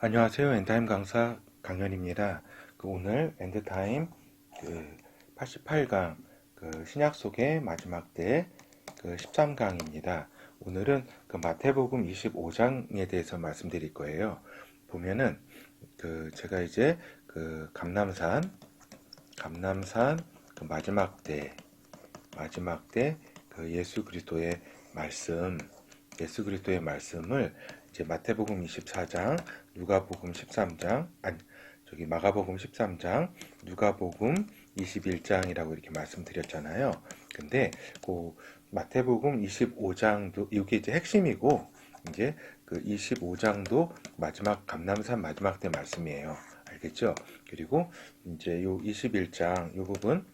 안녕하세요. 엔타임 강사 강연입니다. 그 오늘 엔드타임 그 88강 그 신약 속의 마지막 때 그 13강입니다. 오늘은 그 마태복음 25장에 대해서 말씀드릴 거예요. 보면은 그 제가 이제 그 감남산 감남산 그 마지막 때 마지막 때 그 예수 그리스도의 말씀 예수 그리스도의 말씀을 이제 마태복음 24장, 누가복음 13장, 아니 저기 마가복음 13장, 누가복음 21장이라고 이렇게 말씀드렸잖아요. 근데 그 마태복음 25장도 이게 이제 핵심이고 이제 그 25장도 마지막 감남산 마지막 때 말씀이에요. 알겠죠? 그리고 이제 요 21장 요 부분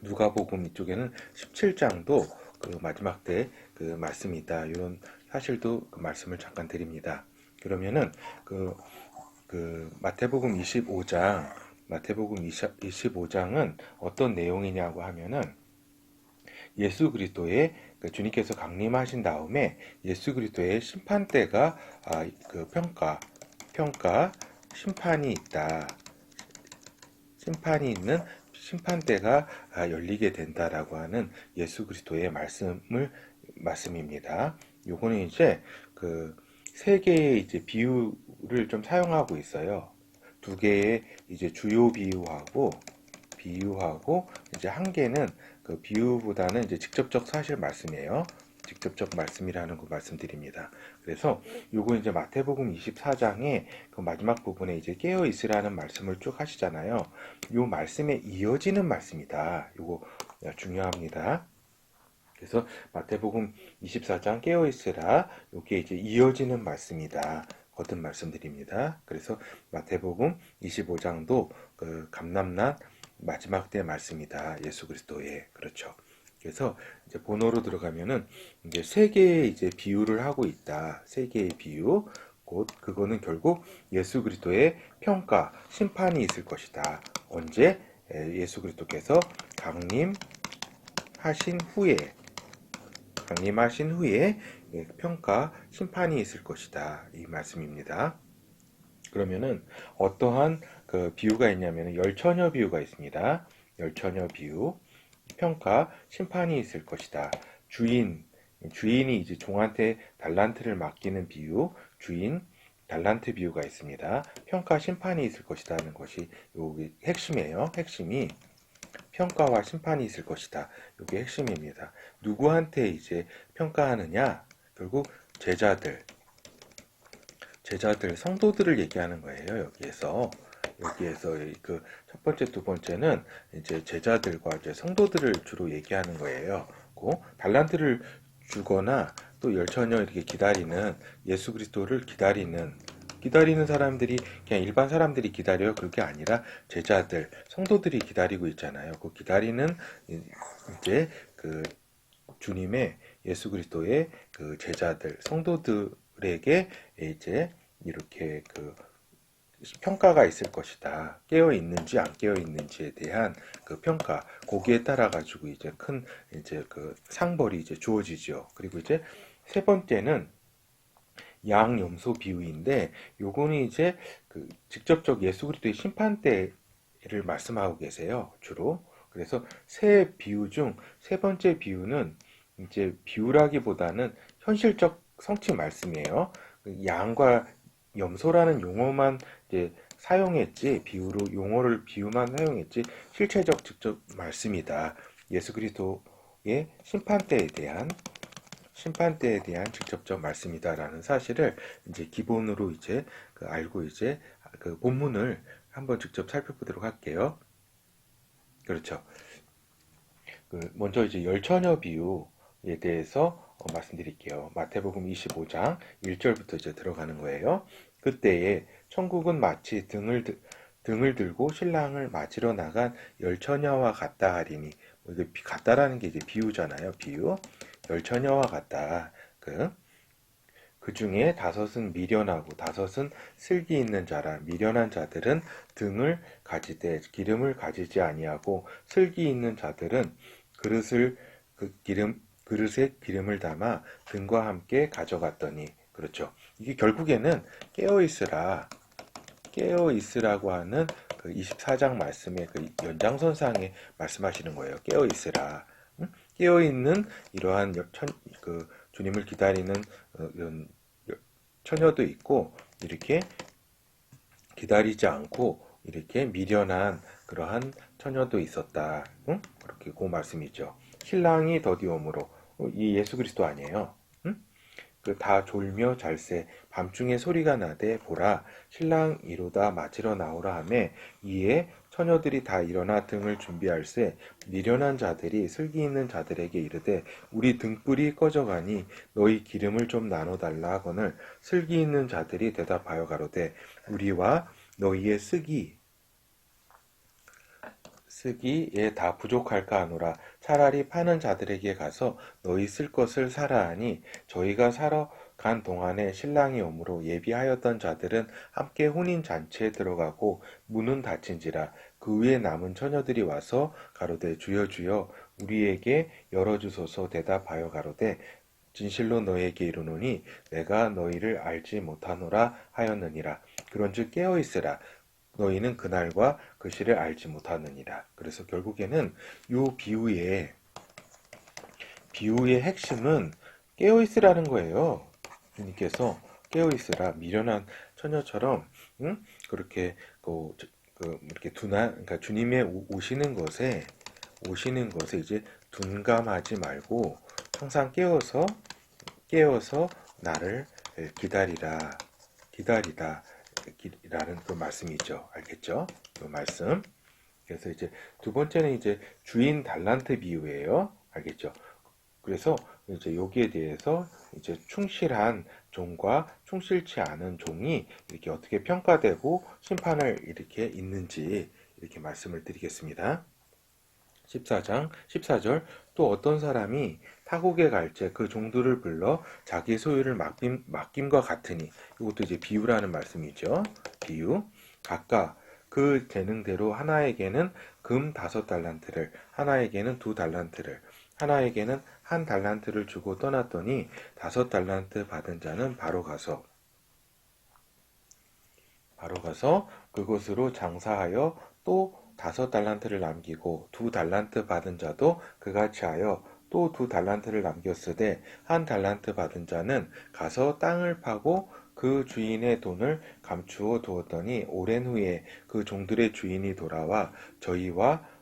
누가복음 이쪽에는 17장도 그 마지막 때 그 말씀이다. 이런 사실도 그 말씀을 잠깐 드립니다. 그러면은 그, 그 마태복음 25장, 마태복음 20, 25장은 어떤 내용이냐고 하면은 예수 그리스도의 그 주님께서 강림하신 다음에 예수 그리스도의 심판 때가 아, 그 평가, 평가, 심판이 있다. 심판이 있는 심판 때가 아, 열리게 된다라고 하는 예수 그리스도의 말씀을 말씀입니다. 요거는 이제 그 세 개의 이제 비유를 좀 사용하고 있어요. 두 개의 이제 주요 비유하고 비유하고 이제 한 개는 그 비유보다는 이제 직접적 사실 말씀이에요. 직접적 말씀이라는 거 말씀드립니다. 그래서 요거 이제 마태복음 24장의 그 마지막 부분에 이제 깨어 있으라는 말씀을 쭉 하시잖아요. 요 말씀에 이어지는 말씀이다. 요거 중요합니다. 그래서 마태복음 24장 깨어 있으라 요게 이제 이어지는 말씀이다. 거듭 말씀드립니다. 그래서 마태복음 25장도 그 감남난 마지막 때 말씀이다. 예수 그리스도의 그렇죠. 그래서 이제 본어로 들어가면은 이제 세 개의 이제 비유를 하고 있다. 세 개의 비유. 곧 그거는 결국 예수 그리스도의 평가, 심판이 있을 것이다. 언제 예수 그리스도께서 강림하신 후에 강림하신 후에 평가, 심판이 있을 것이다. 이 말씀입니다. 그러면은 어떠한 그 비유가 있냐면은 열처녀 비유가 있습니다. 열처녀 비유. 평가, 심판이 있을 것이다. 주인, 주인이 이제 종한테 달란트를 맡기는 비유, 주인, 달란트 비유가 있습니다. 평가, 심판이 있을 것이다는 것이 여기 핵심이에요. 핵심이 평가와 심판이 있을 것이다. 이게 핵심입니다. 누구한테 이제 평가하느냐? 결국 제자들, 제자들, 성도들을 얘기하는 거예요. 여기에서. 여기에서 그 첫 번째, 두 번째는 이제 제자들과 이제 성도들을 주로 얘기하는 거예요. 그 달란트를 주거나 또 열처녀 이렇게 기다리는 예수 그리스도를 기다리는 기다리는 사람들이 그냥 일반 사람들이 기다려요. 그게 아니라 제자들, 성도들이 기다리고 있잖아요. 그 기다리는 이제 그 주님의 예수 그리스도의 그 제자들, 성도들에게 이제 이렇게 그 평가가 있을 것이다. 깨어 있는지 안 깨어 있는지에 대한 그 평가, 거기에 따라 가지고 이제 큰 이제 그 상벌이 이제 주어지죠. 그리고 이제 세 번째는 양염소 비유인데 요거는 이제 그 직접적 예수 그리스도의 심판 때를 말씀하고 계세요. 주로. 그래서 세 비유 중 세 번째 비유는 이제 비유라기보다는 현실적 성취 말씀이에요. 그 양과 염소라는 용어만 이제 사용했지 비유로 용어를 비유만 사용했지 실체적 직접 말씀이다. 예수 그리스도의 심판 때에 대한 심판 때에 대한 직접적 말씀이다라는 사실을 이제 기본으로 이제 그 알고 이제 그 본문을 한번 직접 살펴보도록 할게요. 그렇죠. 그 먼저 이제 열처녀 비유에 대해서 어, 말씀드릴게요. 마태복음 25장 1절부터 이제 들어가는 거예요. 그때에 천국은 마치 등을 등을 들고 신랑을 맞으러 나간 열처녀와 같다 하리니 뭐 이게 같다라는 게 이제 비유잖아요. 비유. 열처녀와 같다. 그, 그 중에 다섯은 미련하고 다섯은 슬기 있는 자라. 미련한 자들은 등을 가지되 기름을 가지지 아니하고 슬기 있는 자들은 그릇을 그 기름 그릇에 기름을 담아 등과 함께 가져갔더니 그렇죠. 이게 결국에는 깨어 있으라 깨어 있으라고 하는 그 24장 말씀의 그 연장선상에 말씀하시는 거예요. 깨어 있으라. 응? 깨어 있는 이러한 여- 천, 그 주님을 기다리는 어, 이런 여- 처녀도 있고 이렇게 기다리지 않고 이렇게 미련한 그러한 처녀도 있었다. 응? 그렇게 그 말씀이죠. 신랑이 더디옴으로 어, 이 예수 그리스도 아니에요. 응? 그다 졸며 잘새 밤중에 소리가 나되 보라 신랑 이로다 맞으러 나오라 하매 이에 처녀들이 다 일어나 등을 준비할세 미련한 자들이 슬기 있는 자들에게 이르되 우리 등불이 꺼져가니 너희 기름을 좀 나눠 달라 하거늘 슬기 있는 자들이 대답하여 가로되 우리와 너희의 쓰기 쓰기에 다 부족할까 하노라. 차라리 파는 자들에게 가서 너희 쓸 것을 사라 하니 저희가 사러 간 동안에 신랑이 오므로 예비하였던 자들은 함께 혼인 잔치에 들어가고 문은 닫힌지라 그 위에 남은 처녀들이 와서 가로되 주여 주여 우리에게 열어주소서. 대답하여 가로되 진실로 너희에게 이르노니 내가 너희를 알지 못하노라 하였느니라. 그런즉 깨어 있으라. 너희는 그날과 그 시를 알지 못하느니라. 그래서 결국에는 요 비유의 비유의 핵심은 깨어 있으라는 거예요. 주님께서 깨어 있으라 미련한 처녀처럼 응? 그렇게 그, 저- 그 이렇게 둔한 그러니까 주님의 오- 오시는 것에 오시는 것에 이제 둔감하지 말고 항상 깨어서 깨어서 나를 기다리라 기다리다 라는 그 말씀이죠. 알겠죠? 그 말씀. 그래서 이제 두 번째는 이제 주인 달란트 비유예요. 알겠죠? 그래서 이제 여기에 대해서 이제 충실한 종과 충실치 않은 종이 이렇게 어떻게 평가되고 심판을 이렇게 있는지 이렇게 말씀을 드리겠습니다. 14장 14절 또 어떤 사람이 타국에 갈제 그 종들을 불러 자기 소유를 맡김, 맡김과 같으니 이것도 이제 비유라는 말씀이죠. 비유 각각 그 재능대로 하나에게는 금 다섯 달란트를 하나에게는 두 달란트를 하나에게는 한 달란트를 주고 떠났더니 다섯 달란트 받은 자는 바로 가서 바로 가서 그곳으로 장사하여 또 다섯 달란트를 남기고 두 달란트 받은 자도 그같이 하여 또 두 달란트를 남겼으되 한 달란트 받은 자는 가서 땅을 파고 그 주인의 돈을 감추어 두었더니 오랜 후에 그 종들의 주인이 돌아와 저희와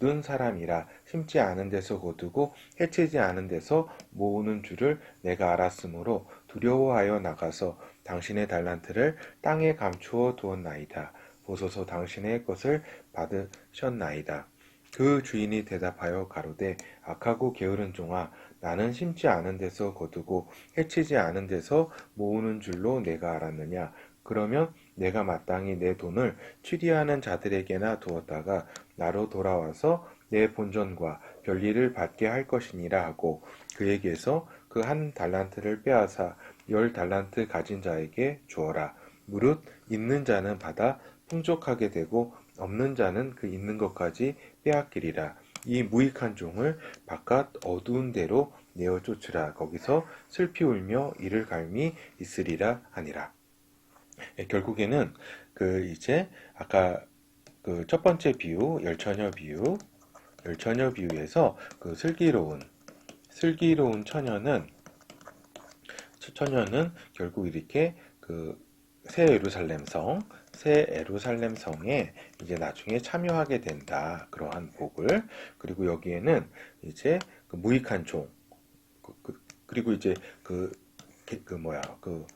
굳은 사람이라 심지 않은 데서 거두고 해치지 않은 데서 모으는 줄을 내가 알았으므로 두려워하여 나가서 당신의 달란트를 땅에 감추어 두었나이다. 보소서 당신의 것을 받으셨나이다. 그 주인이 대답하여 가로되 악하고 게으른 종아 나는 심지 않은 데서 거두고 해치지 않은 데서 모으는 줄로 내가 알았느냐 그러면 내가 마땅히 내 돈을 취리하는 자들에게나 두었다가 나로 돌아와서 내 본전과 별리를 받게 할 것이니라 하고 그에게서 그 한 달란트를 빼앗아 열 달란트 가진 자에게 주어라 무릇 있는 자는 받아 풍족하게 되고 없는 자는 그 있는 것까지 빼앗기리라. 이 무익한 종을 바깥 어두운 데로 내어 쫓으라. 거기서 슬피 울며 이를 갈미 있으리라 하니라. 예, 결국에는 그 이제 아까 그 첫 번째 비유 열처녀 비유 열처녀 비유에서 그 슬기로운 슬기로운 처녀는 처녀는 결국 이렇게 그새 예루살렘 성, 새 에루살렘 성에 이제 나중에 참여하게 된다. 그러한 복을 그리고 여기에는 이제 그 무익한 종 그, 그, 그리고 이제 그, 그, 그 뭐야 그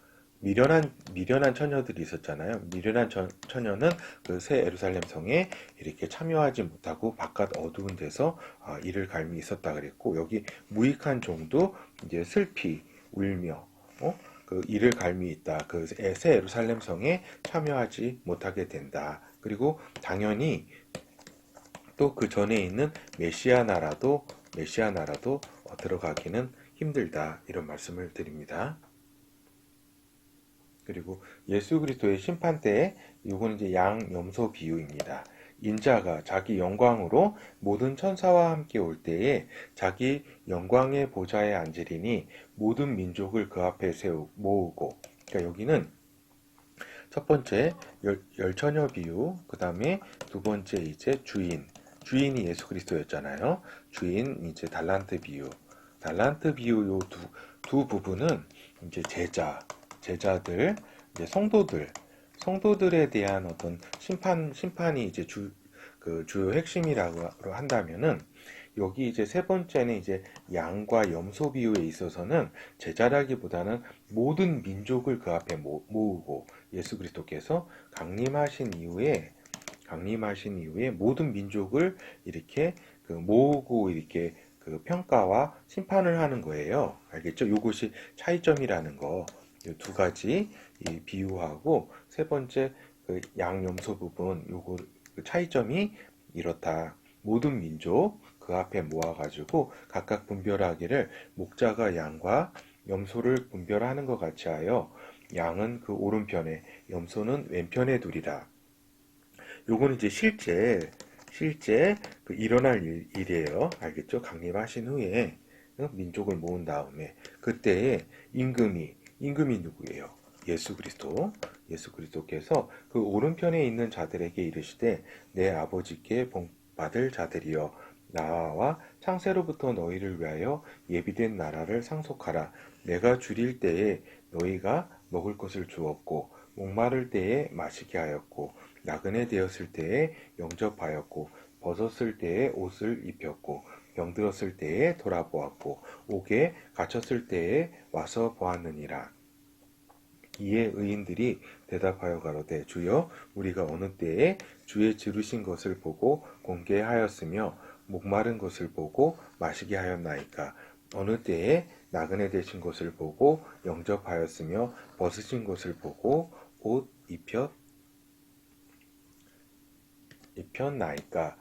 미련한 미련한 처녀들이 있었잖아요. 미련한 처, 처녀는 그 새 에루살렘 성에 이렇게 참여하지 못하고 바깥 어두운 데서 아, 이를 갈미 있었다 그랬고 여기 무익한 종도 이제 슬피 울며 어? 그 이를 갈미 있다. 그 새 에루살렘 성에 참여하지 못하게 된다. 그리고 당연히 또 그 전에 있는 메시아 나라도 메시아 나라도 어, 들어가기는 힘들다. 이런 말씀을 드립니다. 그리고 예수 그리스도의 심판 때에 이건 이제 양 염소 비유입니다. 인자가 자기 영광으로 모든 천사와 함께 올 때에 자기 영광의 보좌에 앉으리니 모든 민족을 그 앞에 세우 모으고 그러니까 여기는 첫 번째 열, 열처녀 비유 그 다음에 두 번째 이제 주인 주인이 예수 그리스도였잖아요. 주인 이제 달란트 비유 달란트 비유 요 두 두 부분은 이제 제자 제자들, 이제 성도들, 성도들에 대한 어떤 심판, 심판이 이제 주, 그 주요 핵심이라고 한다면은, 여기 이제 세 번째는 이제 양과 염소 비유에 있어서는 제자라기보다는 모든 민족을 그 앞에 모, 모으고 예수 그리스도께서 강림하신 이후에 강림하신 이후에 모든 민족을 이렇게 그 모으고 이렇게 그 평가와 심판을 하는 거예요. 알겠죠? 요것이 차이점이라는 거. 이두 가지 이 비유하고 세 번째 그 양염소 부분 요거 그 차이점이 이렇다. 모든 민족 그 앞에 모아가지고 각각 분별하기를 목자가 양과 염소를 분별하는 것 같이 하여 양은 그 오른편에 염소는 왼편에 두리라. 요거는 이제 실제 실제 그 일어날 일, 일이에요. 알겠죠? 강림하신 후에 어? 민족을 모은 다음에 그때에 임금이 임금이 누구예요? 예수 그리스도. 예수 그리스도께서 그 오른편에 있는 자들에게 이르시되 내 아버지께 복 받을 자들이여 나와 창세로부터 너희를 위하여 예비된 나라를 상속하라. 내가 줄일 때에 너희가 먹을 것을 주었고 목마를 때에 마시게 하였고 나그네 되었을 때에 영접하였고 벗었을 때에 옷을 입혔고 병들었을 때에 돌아보았고 옥에 갇혔을 때에 와서 보았느니라. 이에 의인들이 대답하여 가로되 주여 우리가 어느 때에 주의 지르신 것을 보고 공개하였으며 목마른 것을 보고 마시게 하였나이까 어느 때에 나그네 되신 것을 보고 영접하였으며 벗으신 것을 보고 옷 입혔 입혔나이까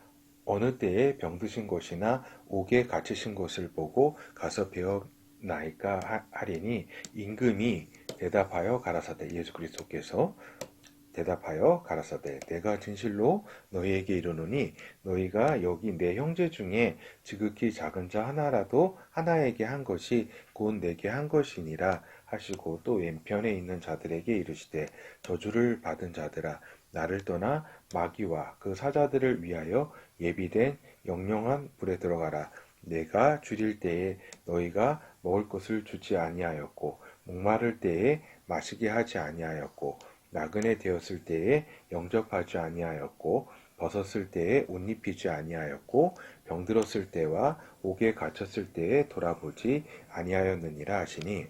어느 때에 병드신 것이나 옥에 갇히신 것을 보고 가서 배웠나이까 하리니 임금이 대답하여 가라사대 예수 그리스도께서 대답하여 가라사대 내가 진실로 너희에게 이르노니 너희가 여기 내 형제 중에 지극히 작은 자 하나라도 하나에게 한 것이 곧 내게 한 것이니라 하시고 또 왼편에 있는 자들에게 이르시되 저주를 받은 자들아 나를 떠나 마귀와 그 사자들을 위하여 예비된 영영한 불에 들어가라. 내가 줄일 때에 너희가 먹을 것을 주지 아니하였고 목마를 때에 마시게 하지 아니하였고 나그네 되었을 때에 영접하지 아니하였고 벗었을 때에 옷 입히지 아니하였고 병들었을 때와 옥에 갇혔을 때에 돌아보지 아니하였느니라 하시니.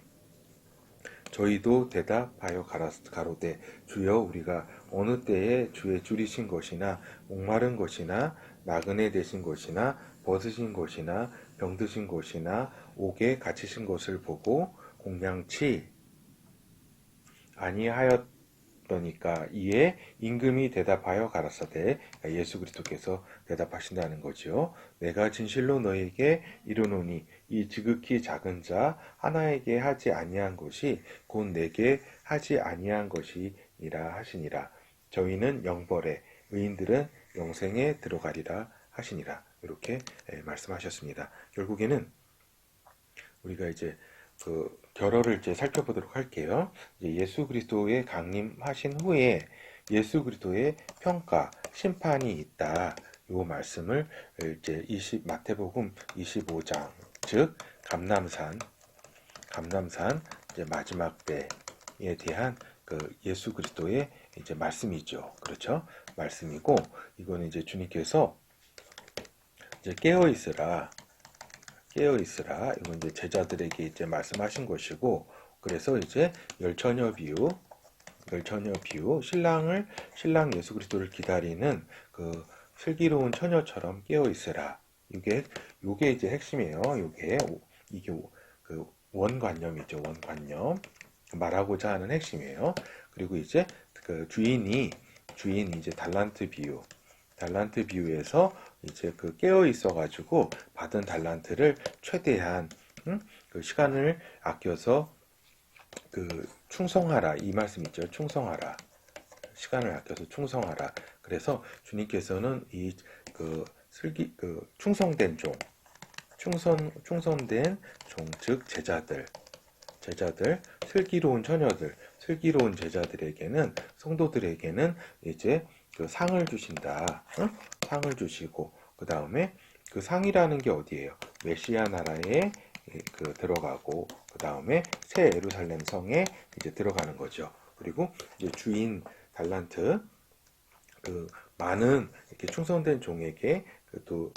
저희도 대답하여 가로되 주여 우리가 어느 때에 주의 줄이신 것이나 목마른 것이나 나그네 되신 것이나 벗으신 것이나 병드신 것이나 옥에 갇히신 것을 보고 공양치 아니하였더니까 이에 임금이 대답하여 가라사대 예수 그리스도께서 대답하신다는 거지요. 내가 진실로 너에게 이르노니 이 지극히 작은 자 하나에게 하지 아니한 것이 곧 내게 하지 아니한 것이니라 하시니라. 저희는 영벌에 의인들은 영생에 들어가리라 하시니라. 이렇게 예, 말씀하셨습니다. 결국에는 우리가 이제 그 결어를 이제 살펴보도록 할게요. 예수 그리스도의 강림하신 후에 예수 그리스도의 평가, 심판이 있다. 요 말씀을 이제 20, 마태복음 25장, 즉 감남산, 감남산 이제 마지막 때에 대한 그 예수 그리스도의 이제 말씀이죠. 그렇죠? 말씀이고 이거는 이제 주님께서 이제 깨어 있으라 깨어 있으라 이건 이제 제자들에게 이제 말씀하신 것이고 그래서 이제 열처녀 비유 열처녀 비유 신랑을 신랑 예수 그리스도를 기다리는 그 슬기로운 처녀처럼 깨어 있으라 이게 요게 이제 핵심이에요. 요게 이게 그 원관념이죠. 원관념 말하고자 하는 핵심이에요. 그리고 이제 그 주인이 주인이 이제 달란트 비유 달란트 비유에서 이제 그 깨어 있어 가지고 받은 달란트를 최대한 음? 그 시간을 아껴서 그 충성하라 이 말씀 있죠. 충성하라 시간을 아껴서 충성하라. 그래서 주님께서는 이 그 슬기 그 충성된 종 충성 충성된 종 즉 제자들 제자들 슬기로운 처녀들 슬기로운 제자들에게는 성도들에게는 이제 그 상을 주신다. 응? 상을 주시고 그 다음에 그 상이라는 게 어디예요? 메시아 나라에 그 들어가고 그 다음에 새 예루살렘 성에 이제 들어가는 거죠. 그리고 이제 주인 달란트 그 많은 이렇게 충성된 종에게 그또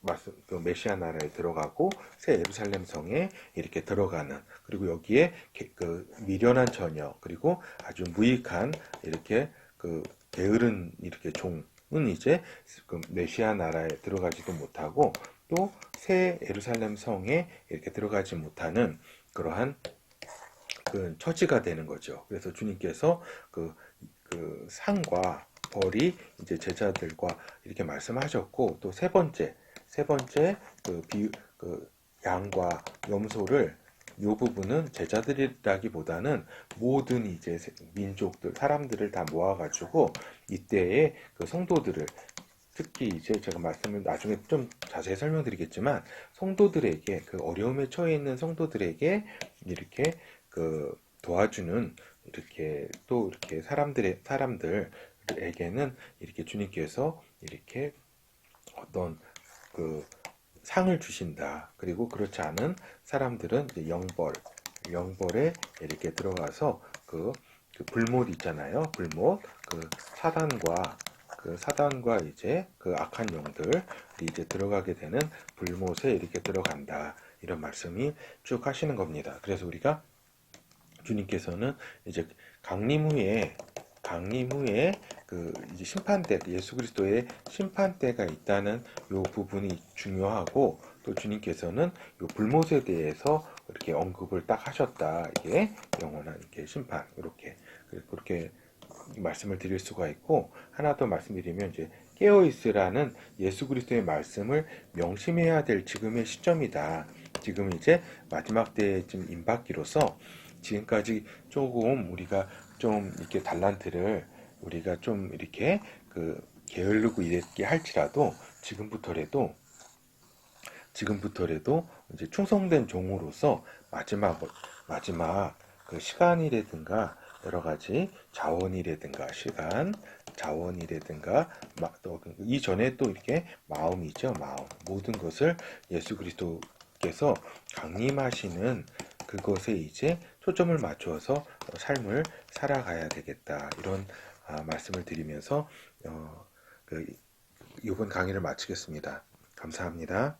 말씀 그 메시아 나라에 들어가고 새 예루살렘 성에 이렇게 들어가는 그리고 여기에 게- 그 미련한 처녀 그리고 아주 무익한 이렇게 그 게으른 이렇게 종은 이제 그 메시아 나라에 들어가지도 못하고 또 새 예루살렘 성에 이렇게 들어가지 못하는 그러한 그 처지가 되는 거죠. 그래서 주님께서 그, 그 상과 벌이 이제 제자들과 이렇게 말씀하셨고 또 세 번째 세 번째 그 비, 그 양과 염소를 요 부분은 제자들이라기보다는 모든 이제 세- 민족들 사람들을 다 모아가지고 이때의 그 성도들을 특히 이제 제가 말씀을 나중에 좀 자세히 설명드리겠지만 성도들에게 그 어려움에 처해 있는 성도들에게 이렇게 그 도와주는 이렇게 또 이렇게 사람들의 사람들에게는 이렇게 주님께서 이렇게 어떤 그 상을 주신다. 그리고 그렇지 않은 사람들은 영벌, 영벌에 이렇게 들어가서 그, 그 불못 있잖아요. 불못, 그 사단과 그 사단과 이제 그 악한 영들이 이제 들어가게 되는 불못에 이렇게 들어간다. 이런 말씀이 쭉 하시는 겁니다. 그래서 우리가 주님께서는 이제 강림 후에 강림 후에 그 이제 심판대 예수 그리스도의 심판대가 있다는 요 부분이 중요하고 또 주님께서는 요 불못에 대해서 이렇게 언급을 딱 하셨다 이게 영원한 이렇게 심판 이렇게 그렇게 말씀을 드릴 수가 있고 하나 더 말씀드리면 이제 깨어 있으라는 예수 그리스도의 말씀을 명심해야 될 지금의 시점이다. 지금 이제 마지막 때쯤 임받기로서 지금까지 조금 우리가 좀 이렇게 달란트를 우리가 좀 이렇게 그 게으르고 이랬게 할지라도 지금부터라도 지금부터라도 이제 충성된 종으로서 마지막 마지막 그 시간이라든가 여러 가지 자원이라든가 시간 자원이라든가 또 이전에 또 이렇게 마음이죠 마음. 모든 것을 예수 그리스도께서 강림하시는 그것에 이제 초점을 맞추어서 삶을 살아가야 되겠다 이런 아, 말씀을 드리면서 어, 그, 이번 강의를 마치겠습니다. 감사합니다.